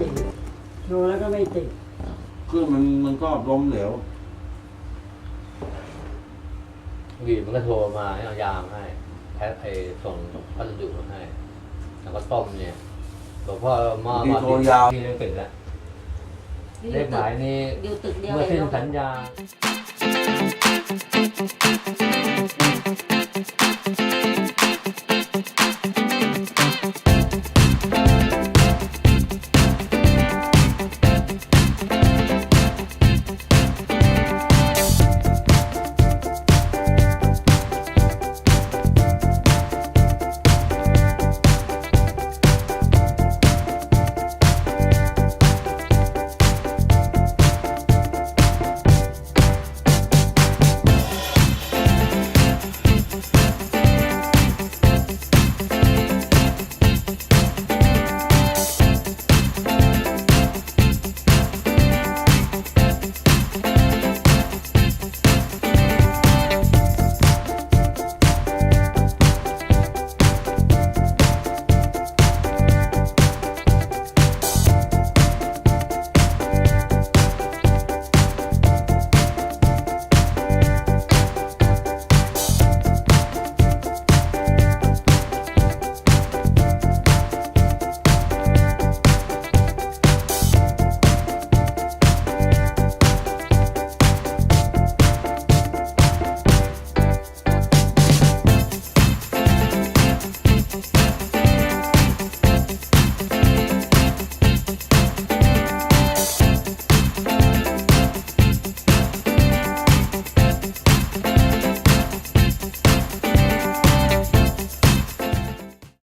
ติดโทรแล้วก็ไม่ติดเครื่องมันมันก็ล้มเหลววีมันก็โทรมาให้เอายามให้แพ็คไอ้ส่งพัสดุมาให้ แล้วก็ต้มเนี่ยหลวงพ่อมามีมาโทรยาวที่นึงปิดแล้วเลขหมายนี้อยู่ตึกเดียวเมื่อเอสิ้งนสัญญา Bye.